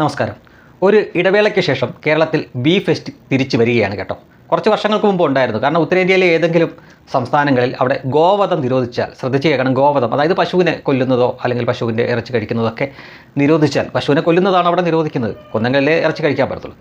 നമസ്കാരം. ഒരു ഇടവേളയ്ക്ക് ശേഷം കേരളത്തിൽ ബീ ഫെസ്റ്റ് തിരിച്ചു വരികയാണ് കേട്ടോ. കുറച്ച് വർഷങ്ങൾക്ക് മുമ്പ് ഉണ്ടായിരുന്നു. കാരണം ഉത്തരേന്ത്യയിലെ ഏതെങ്കിലും സംസ്ഥാനങ്ങളിൽ അവിടെ ഗോവധം നിരോധിച്ചാൽ ശ്രദ്ധിച്ച് കേൾക്കണം ഗോവധം അതായത് പശുവിനെ കൊല്ലുന്നതോ അല്ലെങ്കിൽ പശുവിന്റെ ഇറച്ചി കഴിക്കുന്നതൊക്കെ നിരോധിച്ചാൽ പശുവിനെ കൊല്ലുന്നതാണ് അവിടെ നിരോധിക്കുന്നത്. കൊന്നങ്ങളിലെ ഇറച്ചി കഴിക്കാൻ പറ്റത്തുള്ളൂ.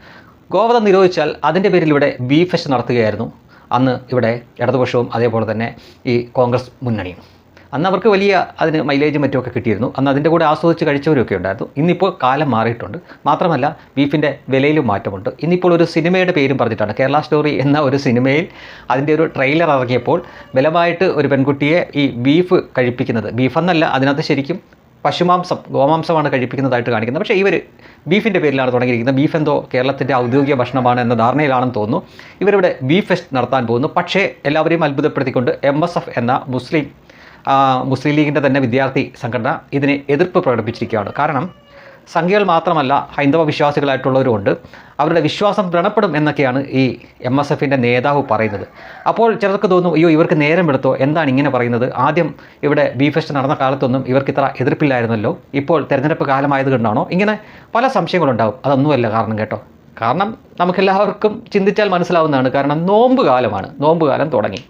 ഗോവധം നിരോധിച്ചാൽ അതിന്റെ പേരിൽ ഇവിടെ ബീ ഫെസ്റ്റ് നടത്തുകയായിരുന്നു. അന്ന് ഇവിടെ ഇടതുപക്ഷവും അതേപോലെ തന്നെ ഈ കോൺഗ്രസ് മുന്നണിയും. അന്ന് അവർക്ക് വലിയ അതിന് മൈലേജും മറ്റുമൊക്കെ കിട്ടിയിരുന്നു. അന്ന് അതിന്റെ കൂടെ ആസ്വദിച്ച് കഴിച്ചവരൊക്കെ ഉണ്ടായിരുന്നു. ഇന്നിപ്പോൾ കാലം മാറിയിട്ടുണ്ട്. മാത്രമല്ല ബീഫിന്റെ വിലയിലും മാറ്റമുണ്ട്. ഇന്നിപ്പോൾ ഒരു സിനിമയുടെ പേരും പറഞ്ഞിട്ടാണ് കേരള സ്റ്റോറി എന്ന ഒരു സിനിമയിൽ അതിന്റെ ഒരു ട്രെയിലർ ഇറങ്ങിയപ്പോൾ ബലമായിട്ട് ഒരു പെൺകുട്ടിയെ ഈ ബീഫ് കഴിപ്പിക്കുന്നത്. ബീഫെന്നല്ല അതിനകത്ത് ശരിക്കും പശുമാംസം ഗോമാംസമാണ് കഴിപ്പിക്കുന്നതായിട്ട് കാണിക്കുന്നത്. പക്ഷേ ഇവർ ബീഫിന്റെ പേരിലാണ് തുടങ്ങിയിരിക്കുന്നത്. ബീഫ് എന്തോ കേരളത്തിന്റെ ഔദ്യോഗിക ഭക്ഷണമാണ് എന്ന ധാരണയിലാണെന്ന് തോന്നുന്നു. ഇവരിവിടെ ബീഫ് ഫെസ്റ്റ് നടത്താൻ പോകുന്നു. പക്ഷേ എല്ലാവരെയും അത്ഭുതപ്പെടുത്തിക്കൊണ്ട് എം എന്ന മുസ്ലിം മുസ്ലിം ലീഗിന്റെ തന്നെ വിദ്യാർത്ഥി സംഘടന ഇതിനെ എതിർപ്പ് പ്രകടിപ്പിച്ചിരിക്കുകയാണ്. കാരണം സംഖ്യകൾ മാത്രമല്ല ഹൈന്ദവ വിശ്വാസികളായിട്ടുള്ളവരുമുണ്ട് അവരുടെ വിശ്വാസം വ്രണപ്പെടും എന്നൊക്കെയാണ് ഈ എം എസ് എഫിന്റെ നേതാവ് പറയുന്നത്. അപ്പോൾ ചിലർക്ക് തോന്നും അയ്യോ ഇവർക്ക് നേരം എടുത്തോ? എന്താണ് ഇങ്ങനെ പറയുന്നത്? ആദ്യം ഇവിടെ ബി ഫെസ്റ്റ് നടന്ന കാലത്തൊന്നും ഇവർക്ക് ഇത്ര എതിർപ്പില്ലായിരുന്നല്ലോ. ഇപ്പോൾ തെരഞ്ഞെടുപ്പ് കാലമായത് കൊണ്ടാണോ? ഇങ്ങനെ പല സംശയങ്ങളുണ്ടാവും. അതൊന്നുമല്ല കാരണം കേട്ടോ. കാരണം നമുക്കെല്ലാവർക്കും ചിന്തിച്ചാൽ മനസ്സിലാവുന്നതാണ്. കാരണം നോമ്പ് കാലമാണ്. നോമ്പ് കാലം തുടങ്ങി.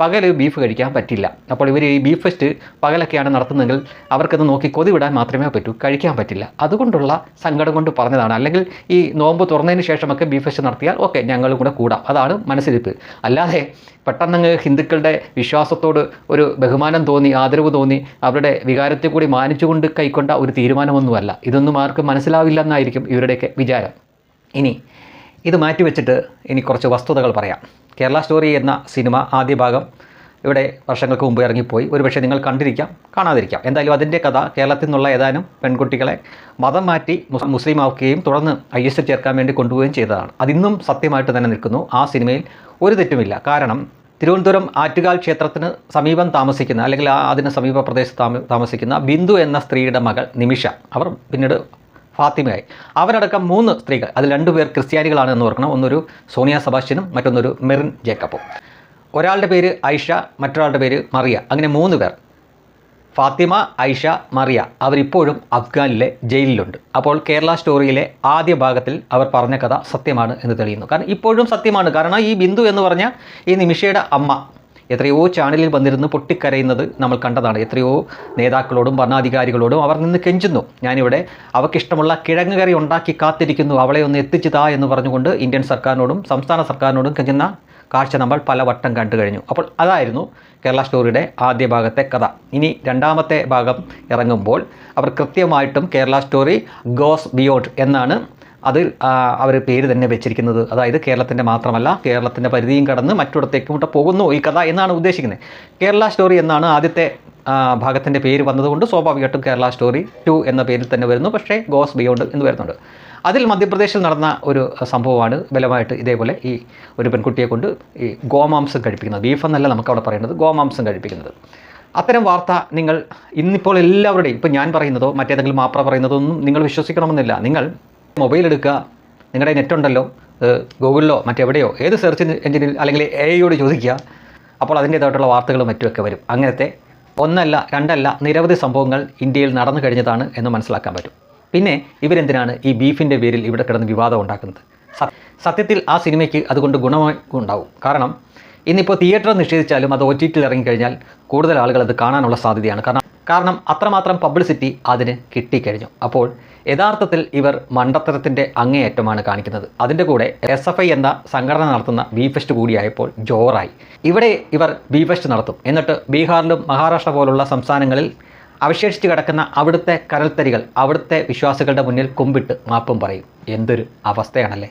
പകൽ ബീഫ് കഴിക്കാൻ പറ്റില്ല. അപ്പോൾ ഇവർ ഈ ബീഫ് ഫെസ്റ്റ് പകലൊക്കെയാണ് നടത്തുന്നതെങ്കിൽ അവർക്കത് നോക്കി കൊതി വിടാൻ മാത്രമേ പറ്റൂ കഴിക്കാൻ പറ്റില്ല. അതുകൊണ്ടുള്ള സങ്കടം കൊണ്ട് പറഞ്ഞതാണ്. അല്ലെങ്കിൽ ഈ നോമ്പ് തുറന്നതിന് ശേഷമൊക്കെ ബീഫ് ഫെസ്റ്റ് നടത്തിയാൽ ഓക്കെ ഞങ്ങളും കൂടെ കൂടാം. അതാണ് മനസ്സിരിപ്പ് അല്ലാതെ പെട്ടെന്നങ്ങ് ഹിന്ദുക്കളുടെ വിശ്വാസത്തോട് ഒരു ബഹുമാനം തോന്നി ആദരവ് തോന്നി അവരുടെ വികാരത്തെ കൂടി മാനിച്ചുകൊണ്ട് കൈക്കൊണ്ട ഒരു തീരുമാനമൊന്നുമല്ല. ഇതൊന്നും ആർക്കും മനസ്സിലാവില്ല എന്നായിരിക്കും ഇവരുടെയൊക്കെ വിചാരം. ഇനി ഇത് മാറ്റിവെച്ചിട്ട് ഇനി കുറച്ച് വസ്തുതകൾ പറയാം. കേരള സ്റ്റോറി എന്ന സിനിമ ആദ്യ ഭാഗം ഇവിടെ വർഷങ്ങൾക്ക് മുമ്പ് ഇറങ്ങിപ്പോയി. ഒരുപക്ഷെ നിങ്ങൾ കണ്ടിരിക്കാം കാണാതിരിക്കാം. എന്തായാലും അതിന്റെ കഥ കേരളത്തിൽ നിന്നുള്ള ഏതാനും പെൺകുട്ടികളെ മതം മാറ്റി മുസ്ലിം ആവുകയും തുടർന്ന് ഐ എസ് ചേർക്കാൻ വേണ്ടി കൊണ്ടുപോവുകയും ചെയ്തതാണ്. അതിന്നും സത്യമായിട്ട് തന്നെ നിൽക്കുന്നു. ആ സിനിമയിൽ ഒരു തെറ്റുമില്ല. കാരണം തിരുവനന്തപുരം ആറ്റുകാൽ ക്ഷേത്രത്തിന് സമീപം താമസിക്കുന്ന അല്ലെങ്കിൽ ആ അതിന് സമീപ പ്രദേശത്ത് താമസിക്കുന്ന ബിന്ദു എന്ന സ്ത്രീയുടെ മകൾ നിമിഷ. അവർ പിന്നീട് ഫാത്തിമയായി. അവരടക്കം മൂന്ന് സ്ത്രീകൾ അതിൽ രണ്ടുപേർ ക്രിസ്ത്യാനികളാണ് എന്ന് ഓർക്കണം. ഒന്നൊരു സോണിയ സബാഷ്യനും മറ്റൊന്നൊരു മെറിൻ ജേക്കബും. ഒരാളുടെ പേര് ഐഷ മറ്റൊരാളുടെ പേര് മറിയ. അങ്ങനെ മൂന്ന് പേർ. ഫാത്തിമ ഐഷ മറിയ. അവരിപ്പോഴും അഫ്ഗാനിലെ ജയിലിലുണ്ട്. അപ്പോൾ കേരള സ്റ്റോറിയിലെ ആദ്യ ഭാഗത്തിൽ അവർ പറഞ്ഞ കഥ സത്യമാണ് എന്ന് തെളിയുന്നു. കാരണം ഇപ്പോഴും സത്യമാണ്. കാരണം ഈ ബിന്ദു എന്ന് പറഞ്ഞ ഈ നിമിഷയുടെ അമ്മ എത്രയോ ചാനലിൽ വന്നിരുന്ന് പൊട്ടിക്കരയുന്നത് നമ്മൾ കണ്ടതാണ്. എത്രയോ നേതാക്കളോടും ഭരണാധികാരികളോടും അവർ നിന്ന് കെഞ്ചുന്നു. ഞാനിവിടെ അവക്കിഷ്ടമുള്ള കിഴങ്ങ് കറി ഉണ്ടാക്കി കാത്തിരിക്കുന്നു. അവളെ ഒന്ന് എത്തിച്ചു താ എന്ന് പറഞ്ഞുകൊണ്ട് ഇന്ത്യൻ സർക്കാരിനോടും സംസ്ഥാന സർക്കാരിനോടും കെഞ്ചുന്ന കാഴ്ച നമ്മൾ പലവട്ടം കണ്ടു കഴിഞ്ഞു. അപ്പോൾ അതായിരുന്നു കേരള സ്റ്റോറിയുടെ ആദ്യ ഭാഗത്തെ കഥ. ഇനി രണ്ടാമത്തെ ഭാഗം ഇറങ്ങുമ്പോൾ അവർ കൃത്യമായിട്ടും കേരള സ്റ്റോറി ഗോസ് ബിയോണ്ട് എന്നാണ് അതിൽ അവർ പേര് തന്നെ വെച്ചിരിക്കുന്നത്. അതായത് കേരളത്തിന്റെ മാത്രമല്ല കേരളത്തിന്റെ പരിധിയും കടന്ന് മറ്റിടത്തേക്കും കൂടെ പോകുന്നു ഈ കഥ എന്നാണ് ഉദ്ദേശിക്കുന്നത്. കേരള സ്റ്റോറി എന്നാണ് ആദ്യത്തെ ഭാഗത്തിന്റെ പേര് വന്നതുകൊണ്ട് സ്വാഭാവികമായിട്ടും കേരള സ്റ്റോറി ടു എന്ന പേരിൽ തന്നെ വരുന്നു. പക്ഷേ ഗോസ് ബിയോണ്ട് എന്ന് വരുന്നുണ്ട്. അതിൽ മധ്യപ്രദേശിൽ നടന്ന ഒരു സംഭവമാണ് ബലമായിട്ട് ഇതേപോലെ ഈ ഒരു പെൺകുട്ടിയെ കൊണ്ട് ഈ ഗോമാംസം കഴിപ്പിക്കുന്നത്. ബീഫ് എന്നല്ല നമുക്ക് അവിടെ പറയുന്നത് ഗോമാംസം കഴിപ്പിക്കുന്നത്. അത്തരം വാർത്ത നിങ്ങൾ ഇന്നിപ്പോൾ എല്ലാവരുടെയും ഇപ്പോൾ ഞാൻ പറയുന്നതോ മറ്റേതെങ്കിലും മാപ്ര പറയുന്നതോ ഒന്നും നിങ്ങൾ വിശ്വസിക്കണമെന്നില്ല. നിങ്ങൾ മൊബൈൽ എടുക്കുക. നിങ്ങളുടെ നെറ്റ് ഉണ്ടല്ലോ. ഗൂഗിളിലോ മറ്റെവിടെയോ ഏത് സെർച്ച് എഞ്ചിനിൽ അല്ലെങ്കിൽ എ ഐയോട് ചോദിക്കുക. അപ്പോൾ അതിന്റേതായിട്ടുള്ള വാർത്തകളും മറ്റുമൊക്കെ വരും. അങ്ങനത്തെ ഒന്നല്ല രണ്ടല്ല നിരവധി സംഭവങ്ങൾ ഇന്ത്യയിൽ നടന്നു കഴിഞ്ഞതാണ് എന്ന് മനസ്സിലാക്കാൻ പറ്റും. പിന്നെ ഇവരെന്തിനാണ് ഈ ബീഫിന്റെ പേരിൽ ഇവിടെ കിടന്ന് വിവാദം ഉണ്ടാക്കുന്നത്? സത്യത്തിൽ ആ സിനിമയ്ക്ക് അതുകൊണ്ട് ഗുണമായി ഉണ്ടാവും. കാരണം ഇന്നിപ്പോൾ തിയേറ്റർ നിഷേധിച്ചാലും അത് ഒ ടി ടിയിൽ ഇറങ്ങിക്കഴിഞ്ഞാൽ കൂടുതൽ ആളുകൾ അത് കാണാനുള്ള സാധ്യതയാണ്. കാരണം കാരണം അത്രമാത്രം പബ്ലിസിറ്റി അതിന് കിട്ടിക്കഴിഞ്ഞു. അപ്പോൾ യഥാർത്ഥത്തിൽ ഇവർ മണ്ടത്തരത്തിന്റെ അങ്ങേയറ്റമാണ് കാണിക്കുന്നത്. അതിന്റെ കൂടെ എസ് എഫ് ഐ എന്ന സംഘടന നടത്തുന്ന ബി ഫെസ്റ്റ് കൂടിയായപ്പോൾ ജോറായി. ഇവിടെ ഇവർ ബി ഫെസ്റ്റ് നടത്തും. എന്നിട്ട് ബീഹാറിലും മഹാരാഷ്ട്ര പോലുള്ള സംസ്ഥാനങ്ങളിൽ അവശേഷിച്ച് കിടക്കുന്ന അവിടുത്തെ കരൽത്തരികൾ അവിടുത്തെ വിശ്വാസികളുടെ മുന്നിൽ കുമ്പിട്ട് മാപ്പും പറയും. എന്തൊരു അവസ്ഥയാണല്ലേ?